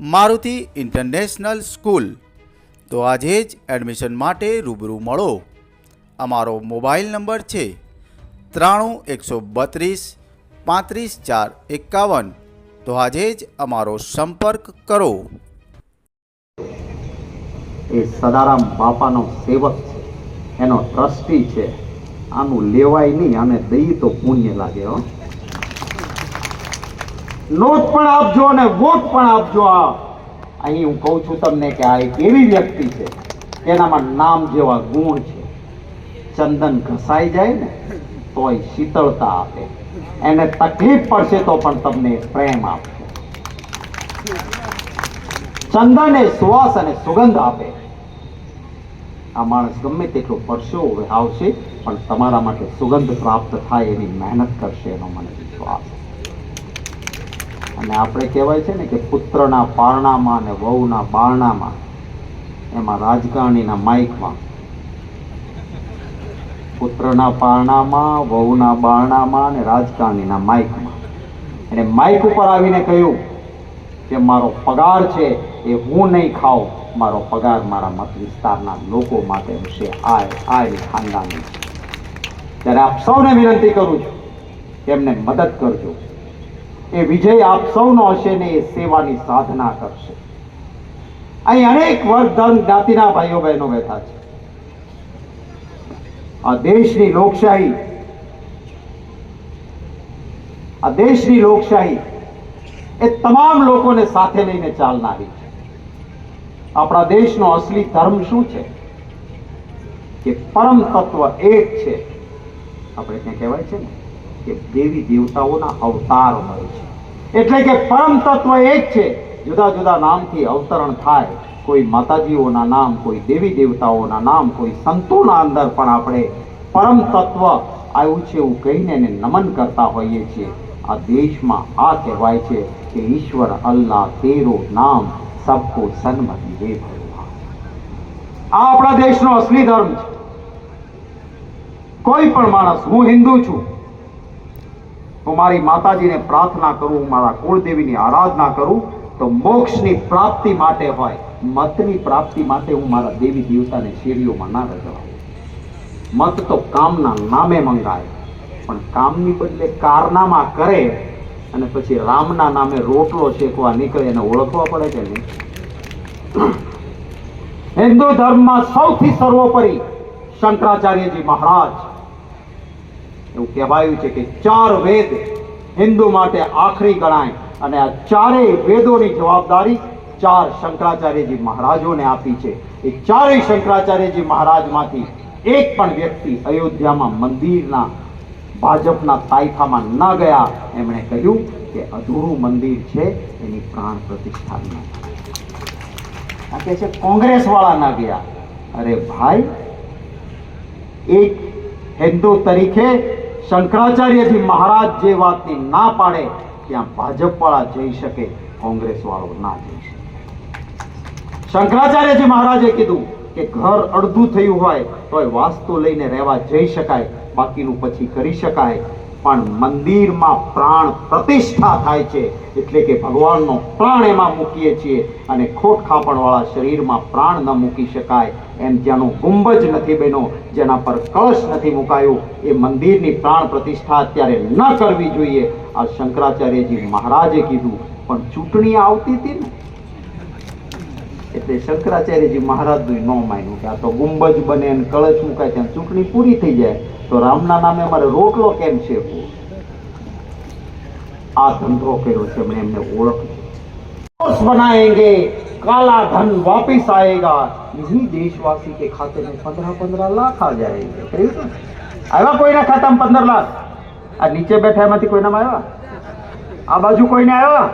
Maruti international school. તો આજે જ એડમિશન માટે રૂબરૂ મળો. અમારો મોબાઈલ નંબર છે ત્રાણું એકસો બત્રીસ પાંત્રીસ ચાર એકાવન. તો આજે જ અમારો સંપર્ક કરો. એ સદારામ બાપાનો સેવક છે. એનો ટ્રસ્ટી છે. આનું લેવાય નહીં, આને દઈ તો પુણ્ય લાગે, હો. નોટ પણ આપજો અને વોટ પણ આપજો આ અહીં હું કહું છું તમને કે આ એક એવી વ્યક્તિ છે એનામાં નામ જેવા ગુણ છે. ચંદન ઘસાઈ જાય ને, તોય શીતળતા આપે. એને તકલીફ પડશે તો પણ તમને પ્રેમ આપશે ચંદન એ સુવાસ અને સુગંધ આપે. આ માણસ ગમે તેટલો પડશો આવશે, પણ તમારા માટે સુગંધ પ્રાપ્ત થાય એની મહેનત કરશે એનો મને વિશ્વાસ. છે. અને આપણે કહેવાય છે ને કે પુત્રના પારણામાં અને વહુના બારણામાં, એમાં રાજકારણીના માઇકમાં. પુત્રના પારણામાં, વહુના બારણામાં અને રાજકારણીના માઇકમાં. એને માઇક ઉપર આવીને કહ્યું કે મારો પગાર છે એ હું નહીં ખાઉં, મારો પગાર મારા મત વિસ્તારના લોકો માટે હશે આ આ એની ખાનદાની. ત્યારે આપ સૌને વિનંતી કરું છું એમને મદદ કરજો. એ વિજય આપ સૌનો હશે ને એ સેવાની સાધના કરશે. અહીં અનેક વર્ગ ધર્મ જ્ઞાતિના ભાઈઓ બહેનો બેઠા છે. આ દેશની લોકશાહી, આ દેશની લોકશાહી એ તમામ લોકોને સાથે લઈને ચાલનારી છે. આપણા દેશનો અસલી ધર્મ શું છે? કે પરમ તત્વ એક છે. આપણે ત્યાં કહેવાય છે ને? કે દેવી દેવતાઓના અવતાર હોય છે. એટલે કે પરમ તત્વ એક છે. જુદા જુદા નામથી અવતરણ થાય. કોઈ માતાજીઓના નામ, કોઈ દેવી દેવતાઓના નામ, કોઈ સંતોના અંદર પણ આપણે પરમ તત્વ આવ્યું છે એવું કહીને એને નમન કરતા હોઈએ છીએ. આ દેશમાં આ કહેવાય છે કે ઈશ્વર અલ્લાહ તેરો નામ સબકો સન્મતિ દે આ આપણા દેશનો અસલી ધર્મ છે. કોઈ પણ માણસ, હું હિન્દુ છું. હું મારી માતાજીને પ્રાર્થના કરું હું મારા કુળદેવીની આરાધના કરું, તો મોક્ષની પ્રાપ્તિ માટે હોય, મતની પ્રાપ્તિ માટે હું મારા દેવી દેવતાને શેરીઓમાં ના રજવાઉં મત તો કામના નામે મંગાય, પણ કામની બદલે કારનામા કરે અને પછી રામના નામે રોટલો શેકવા નીકળે એને ઓળખવા પડે કે નહીં હિન્દુ ધર્મમાં સૌથી સર્વોપરી શંકરાચાર્યજી મહારાજ એવું કહેવાયું છે કે ચાર વેદ હિન્દુ માટે આખરી ગણાય. અને આ ચારેય વેદોની જવાબદારી ચાર શંકરાચાર્યજી મહારાજોને આપી છે. એ ચારેય શંકરાચાર્યજી મહારાજમાંથી એક પણ વ્યક્તિ અયોધ્યામાં મંદિરના, ભાજપના તાઇફામાં ન ગયા. એમણે કહ્યું કે અધૂરું મંદિર છે, એની પ્રાણ પ્રતિષ્ઠા આ કહે છે કોંગ્રેસ વાળા ના ગયા. અરે ભાઈ, એક હિન્દુ તરીકે શંકરાચાર્યજી મહારાજ જે વાતની ના પાડે, ત્યાં ભાજપ વાળા જઈ શકે કોંગ્રેસ વાળો ના જઈ શકે. શંકરાચાર્યજી મહારાજે કીધું કે ઘર અડધું થયું હોય તોય વાસ્તુ લઈને રહેવા જઈ શકાય, બાકીનું પછી કરી શકાય. પણ મંદિરમાં પ્રાણ પ્રતિષ્ઠા થાય છે. એટલે કે ભગવાનનો પ્રાણ એમાં મૂકીએ છીએ અને ખોટ ખાપણવાળા શરીરમાં પ્રાણ ન મૂકી શકાય. એમ જેનો ગુંબજ નથી બન્યો, જેના પર કળશ નથી મુકાયો, એ મંદિરની પ્રાણ પ્રતિષ્ઠા અત્યારે ન કરવી જોઈએ. આ શંકરાચાર્યજી મહારાજે કીધું, પણ ચૂંટણી આવતી હતી ને? એટલે શંકરાચાર્યજી મહારાજનું ન માન્યું કે આ તો ગુંબજ બને અને કળશ મુકાય, ત્યાં ચૂંટણી પૂરી થઈ જાય. તો રામના નામે અમારે રોટલો કેમ શેકવો? આ ધંધો કર્યો છે એમણે એમને ઓળખ બનાએંગે काला धन वापिस आएगा यही देशवासी के खाते में पंद्रह पंद्रह लाख आ जाएंगे આવ્યા કોઈના ખાતામાં પંદર લાખ? આ નીચે બેઠા એમાંથી કોઈનામાં આવ્યા? આ બાજુ કોઈને આવ્યા?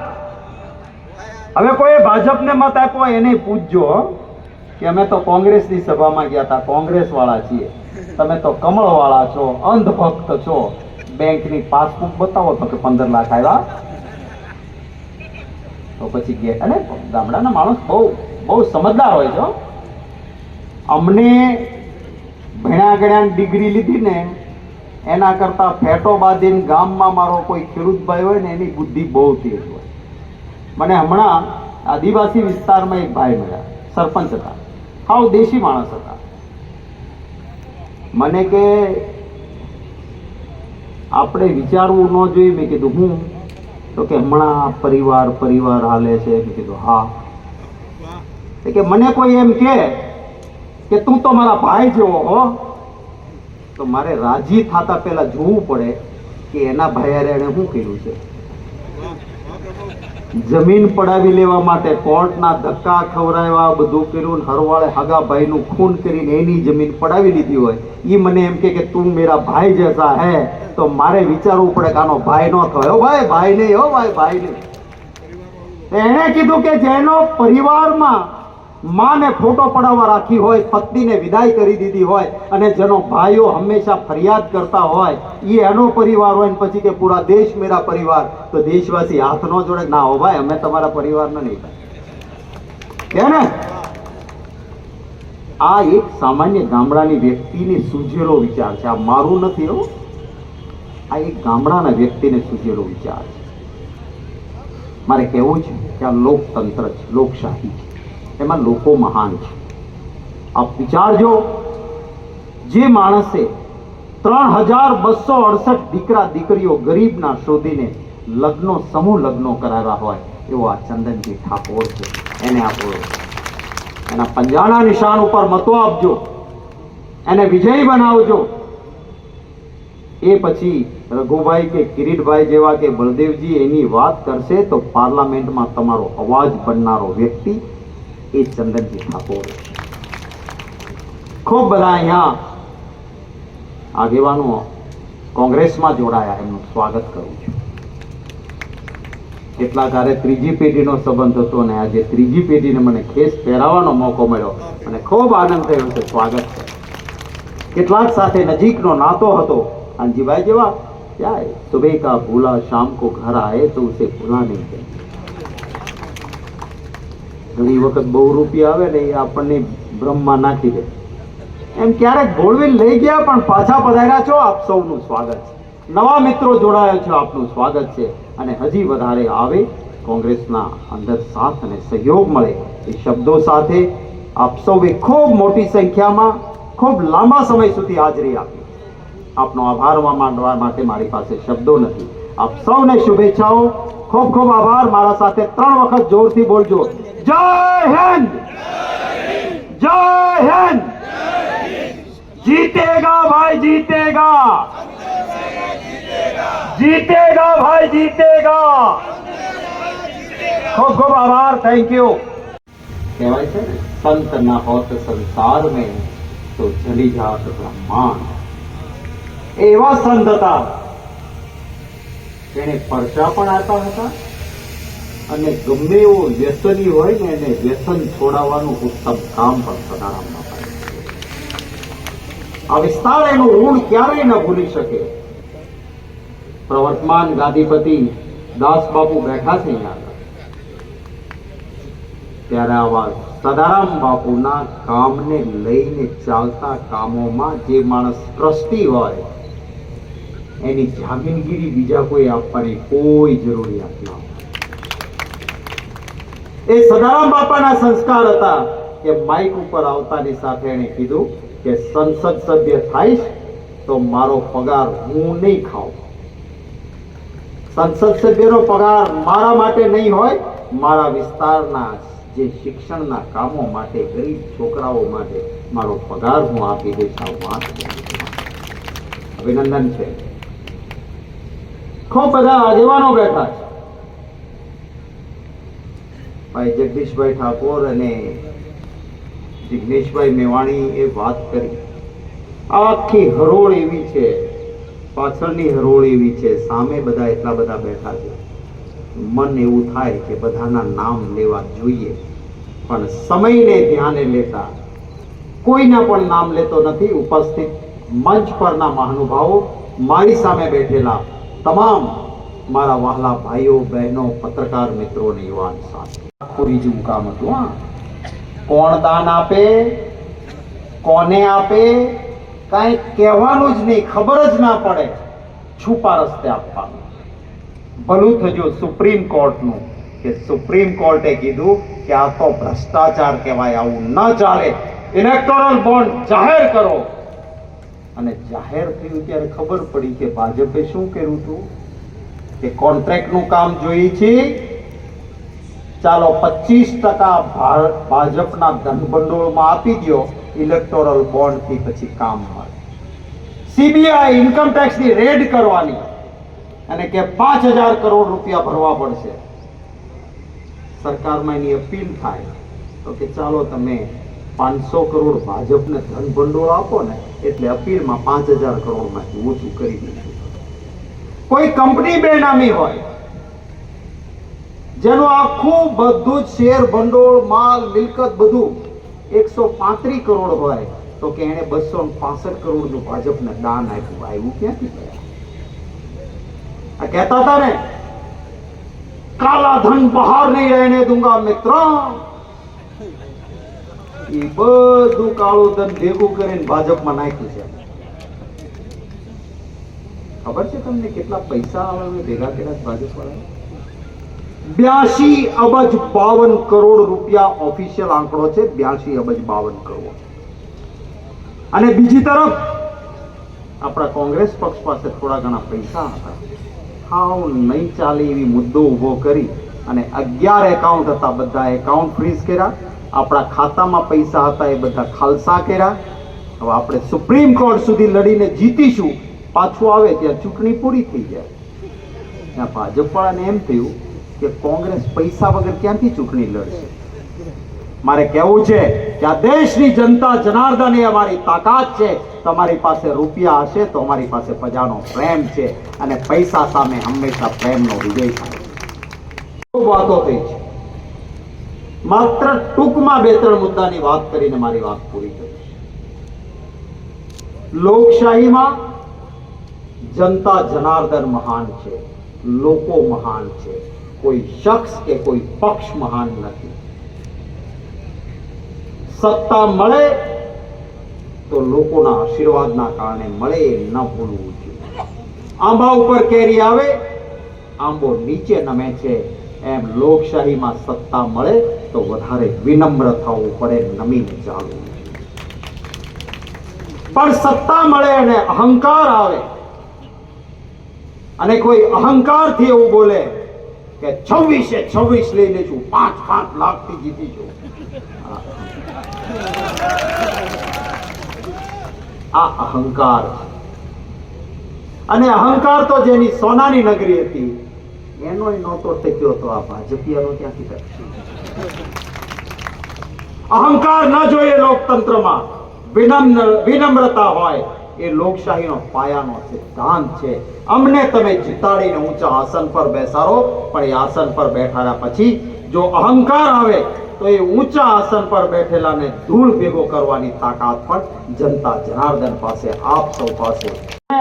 હવે કોઈ ભાજપને મત આપ્યો એને પૂછજો કે અમે તો કોંગ્રેસની સભામાં ગયા હતા કોંગ્રેસ વાળા છીએ. તમે તો કમળ વાળા છો, અંધભક્ત છો. બેંકની પાસબુક બતાવો તો કે પંદર લાખ આવ્યા તો પછી ગયા અને ગામડાના માણસ બહુ બહુ સમજદાર હોય છે અમને ભણ્યા ગણ્યા ડિગ્રી લીધી ને, એના કરતા ફેટો બાંધીને ગામમાં મારો કોઈ ખેડૂતભાઈ હોય ને, એની બુદ્ધિ બહુ તેજ હોય. મને હમણાં આદિવાસી વિસ્તારમાં એક ભાઈ મળ્યા, સરપંચ હતા. હાવ દેશી માણસ હતા. મને કે આપણે વિચારવું ન જોઈએ. મેં કીધું, હું? તો કે, હમણાં પરિવાર પરિવાર હાલે છે. મેં કીધું, હા. કે, મને કોઈ એમ કે કે તું તો મારા ભાઈ જેવો હો. તો મારે રાજી થતા પહેલા જોવું પડે કે એના ભાઈ એણે શું કર્યું છે. જમીન પડાવી લેવા માટે કોર્ટના ધક્કા ખવરાવ્યા બધું કર્યું હરવાળે હગાભાઈનું ખૂન કરીને એની જમીન પડાવી લીધી હોય. એ મને એમ કે તું મેરા ભાઈ જૈસા હે, તો મારે વિચારવું પડે કે આનો ભાઈ નો થયો. ભાઈ ભાઈ નહીં, હો ભાઈ ભાઈ નહીં. એણે કીધું કે જેનો પરિવારમાં માને ફોટો પડાવવા રાખી હોય, પત્નીને વિદાય કરી દીધી હોય અને જેનો ભાઈઓ હંમેશા ફરિયાદ કરતા હોય એ એનો પરિવાર હોય ને પછી કે પૂરા દેશ મેરા પરિવાર. તો દેશવાસી હાથ નો જોડે, ના હો ભાઈ, અમે તમારા પરિવારનો નહીં કે ને? આ એક સામાન્ય ગામડાની વ્યક્તિને સૂઝેલો વિચાર છે. આ મારું નથી હો. આ એક ગામડાના વ્યક્તિને સૂઝેલો વિચાર છે. મારે કહેવું છે કે આ લોકતંત્ર છે, લોકશાહી છે. એમાં લોકો મહાન છે. આપ વિચારજો, જે માણસે ત્રણ હજાર બસો અડસઠ દીકરા દીકરીઓ ગરીબના શોધીને લગ્નો સમૂહ લગ્નો કરાવ્યા હોય, એવો આ ચંદનજી ઠાકોર છે. એને આપો એના પંજાના નિશાન ઉપર મતો આપજો. એને વિજયી બનાવજો. એ પછી રઘુભાઈ કે કિરીટભાઈ જેવા કે બળદેવજી એની વાત કરશે તો પાર્લામેન્ટમાં તમારો અવાજ બનનારો વ્યક્તિ એ ચંદનજી ઠાકોર ખૂબ બધા અહીંયા આગેવાનો કોંગ્રેસમાં જોડાયા, એમનું સ્વાગત કરું છું. કેટલા કારે ત્રીજી પેઢીનો સંબંધ હતો ને આજે ત્રીજી પેઢીને મને ખેસ પહેરાવાનો મોકો મળ્યો અને ખૂબ આનંદ થયો છે સ્વાગત કેટલાક સાથે નજીકનો નાતો હતો. અનજીભાઈ જેવા, ક્યાંય? સુબહ કા ભૂલા, શામ કો ઘર આયે તો, ઉસે ભૂલા નહીં. કહેંગે ઘણી વખત બહુ રૂપિયા આવે ને એ આપણને બ્રહ્મમાં નાખી દે. એમ ક્યારેક ભોળવી લઈ ગયા પણ પાછા પધાર્યા છો? આપ સૌનું સ્વાગત છે. નવા મિત્રો જોડાયા છો, આપનું સ્વાગત છે. અને હજી વધારે આવે કોંગ્રેસના અંદર સાથ અને સહયોગ મળે એ શબ્દો સાથે આપ સૌએ ખૂબ મોટી સંખ્યામાં, ખૂબ લાંબા સમય સુધી હાજરી આપી. આપનો આભાર માનવા માટે મારી પાસે શબ્દો નથી. આપ સૌને શુભેચ્છાઓ. खूब खूब आभार मारा साथ त्राण वक्त ज़ोर थी बोलजो जय हिंद जय हिंद जीतेगा भाई जीतेगा जीतेगा भाई जीतेगा खूब खूब आभार थैंक यू संत न होत संसार में तो चली जात ब्रह्मांड एवं संतता એને પરચા પણ આપ્યા હતા અને ગમે એવો વ્યસની હોય ને એને વ્યસન છોડાવવાનું ઉત્તમ કામ પણ સદારામ બાપાએ આ વિસ્તાર એનું ઋણ ક્યારેય ન ભૂલી શકે. પ્રવર્તમાન ગાદીપતિ દાસ બાપુ બેઠા છે ત્યારે આવા સદારામ બાપુના કામને લઈને ચાલતા કામોમાં જે માણસ ટ્રસ્ટી હોય એની જામીનગીરી બીજા કોઈ આપવાની કોઈ જરૂરિયાત ન. એ સદારામ બાપાના સંસ્કાર હતા કે માઇક ઉપર આવતાની સાથે એણે કીધું કે સંસદ સભ્ય થાઈશ તો મારો પગાર હું નહીં ખાઉં. સંસદ સભ્યનો પગાર મારા માટે નહીં હોય, મારા વિસ્તારના જે શિક્ષણના કામો માટે, ગરીબ છોકરાઓ માટે મારો પગાર હું આપી દઈશ, આ વાત અભિનંદન છે. ખૂબ બધા આગેવાનો બેઠા છે. ભાઈ જગદીશભાઈ ઠાકોર અને જિગ્નેશભાઈ મેવાણી એ વાત કરી. આખી હરોળ એવી છે, પાછળની હરોળ એવી છે, સામે બધા એટલા બધા બેઠા છે. મન એવું થાય કે બધાના નામ લેવા જોઈએ, પણ સમયને ધ્યાને લેતા કોઈના પણ નામ લેતો નથી. ઉપસ્થિત મંચ પરના મહાનુભાવો મારી સામે બેઠેલા તમામ મારા વહાલા ભાઈઓ, બહેનો, પત્રકાર મિત્રો ને યુવાન સાથે. જેવું કામ હતું, હા. કોણ દાન આપે? કોને આપે? કાંઈ કહેવાનું જ નહીં, ખબર જ ના પડે. છુપા રસ્તે આપવાનું. ભલું થજો સુપ્રીમ કોર્ટનું, કે સુપ્રીમ કોર્ટે કીધું કે આ તો ભ્રષ્ટાચાર કહેવાય, આવું ન ચાલે. ઇલેક્ટોરલ બોન્ડ જાહેર કરો. અને જાહેર થયું ત્યારે ખબર પડી કે ભાજપે શું કર્યું હતું? કે કોન્ટ્રાક્ટનું કામ જોઈ છે. ચાલો પચીસ ટકા ભાજપના ધનભંડોળમાં આપી દો ઇલેક્ટોરલ બોન્ડથી પછી કામ મળે સીબીઆઈ ઇન્કમ ટેક્સની રેડ કરવાની અને કે પાંચ હજાર કરોડ રૂપિયા ભરવા પડશે. સરકારમાં એની અપીલ થાય તો કે ચાલો તમે પાંચસો કરોડ ભાજપને ધન ભંડોળ આપો ને, એટલે અપીલમાં પાંચ હજાર કરોડમાંથી ઓછું કરી દઈશું. કોઈ કંપની બેનામી હોય, જેનું આખું બધું જ શેર ભંડોળ, માલ, મિલકત બધું એકસો પાંત્રીસ કરોડ હોય, તો કે એને બસો પાસઠ કરોડનું ભાજપને દાન આપ્યું. આવ્યું ક્યાંથી આ કહેતા હતા ને કાલા ધન બહાર નહીં રહેને દુંગા મિત્ર. એ બધું કાળું ધન ભેગું કરીને ભાજપમાં નાખ્યું છે. ખબર છે તમને કેટલા પૈસા આવે ભેગા કર્યા ભાજપ વાળા બ્યાસી અબજ બાવન કરોડ રૂપિયા ઓફિશિયલ આંકડો છે બ્યાસી અબજ બાવન કરોડ. અને બીજી તરફ, આપણા કોંગ્રેસ પક્ષ પાસે થોડા ઘણા પૈસા હતા. હાવ નહીં ચાલે એવી મુદ્દો ઊભો કરી અને અગિયાર એકાઉન્ટ હતા બધા એકાઉન્ટ ફ્રીઝ કર્યા. આપણા ખાતામાં પૈસા હતા એ બધા ખાલસા કર્યા. હવે આપણે સુપ્રીમ કોર્ટ સુધી લડીને જીતીશું. પાછું આવે ત્યાં ચૂંટણી પૂરી થઈ જાય. ત્યાં ભાજપવાળાને એમ થયું કે કોંગ્રેસ પૈસા વગર ક્યાંથી ચૂંટણી લડશે? મારે કહેવું છે કે આ દેશની જનતા જનાર્દન એ અમારી તાકાત છે. તમારી પાસે રૂપિયા હશે તો અમારી પાસે પ્રજાનો પ્રેમ છે. અને પૈસા સામે હંમેશા પ્રેમનો વિજય થાય ખૂબ વાતો થઈ છે. માત્ર ટૂંકમાં બે ત્રણ મુદ્દાની વાત કરીને મારી વાત પૂરી કરીશ. લોકશાહીમાં જનતા જનાર્દન મહાન છે, લોકો મહાન છે, કોઈ શખ્સ કે કોઈ પક્ષ મહાન નથી. સત્તા મળે તો લોકોના આશીર્વાદના કારણે મળે એ ન ભૂલવું જોઈએ. આંબા ઉપર કેરી આવે, આંબો નીચે નમે છે એમ લોકશાહીમાં સત્તા મળે તો વધારે વિનમ્ર થવું પડે નમીને ચાલવું પણ સત્તા મળે અને અહંકાર આવે. અને કોઈ અહંકારથી એવું બોલે કે છવ્વીસે છવ્વીસ લઈ લેશું પાંચ પાંચ લાખથી જીતીશું આ અહંકાર અને અહંકાર તો જેની સોનાની નગરી હતી એનો નહોતો ટક્યો તો આ ભાજપિયાનો ક્યાંથી ટકશે અહંકાર ન જોઈએ લોકતંત્રમાં. વિનમ્ર વિનમ્રતા હોય એ લોકશાહીનો પાયાનો સિદ્ધાંત છે. અમને તમે જીતાડીને ઊંચા આસન પર બેસાડો, પણ એ આસન પર બેઠાડ્યા પછી જો અહંકાર આવે, તો એ ઊંચા આસન પર બેઠેલાને ધૂળ ભેગો કરવાની તાકાત પણ જનતા જનાર્દન પાસે, આપ સૌ પાસે.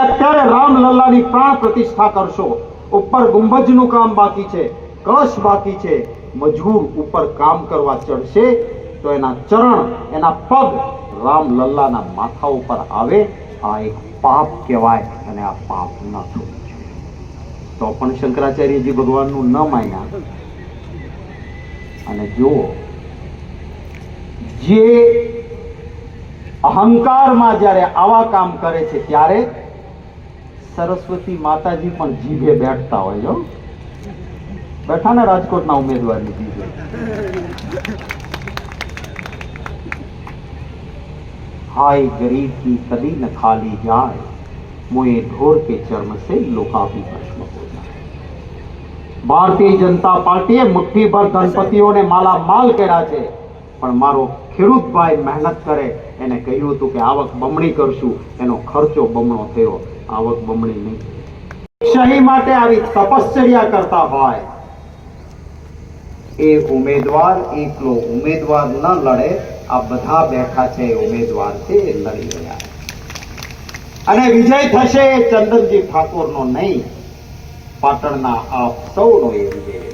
અત્યારે રામલલ્લાની પ્રાણ પ્રતિષ્ઠા કરશો. ઉપર ગુંબજનું કામ બાકી છે, કળશ બાકી છે. મજૂર ઉપર કામ કરવા ચડશે, તો એના ચરણ, એના પગ રામલલ્લાના માથા ઉપર આવે. આ એક પાપ કહેવાય અને આ પાપ ન થવું તો પણ શંકરાચાર્યજી ભગવાનનું ન માન્યા. અને જુઓ, જે અહંકારમાં જ્યારે આવા કામ કરે છે, ત્યારે સરસ્વતી માતાજી પણ જીભે બેઠતા હોય જો બેઠા ને રાજકોટના ઉમેદવારની જીભે हाय गरीब की कदी न खाली जाए मुए ढोर के चर्म से लोकाभि भस्म हो जाए ભારતીય જનતા પાર્ટીએ મુઠ્ઠીભર ધનપતિઓને માલા માલ કર્યા છે પણ મારો ખેડૂત ભાઈ મહેનત કરે એને કહ્યું હતું કે આવક બમણી કરશું. એનો ખર્ચો બમણો થયો. આવક બમણી નહીં. શહી માટે આવી તપશ્ચર્યા કરતા હોય. એ ઉમેદવાર એકલો ઉમેદવાર ન લડે. આ બધા બેઠા છે ઉમેદવાર છે, એ લડી રહ્યા અને વિજય થશે ચંદનજી ઠાકોરનો નહીં. પાટણના આપ સૌનો એ વિજય.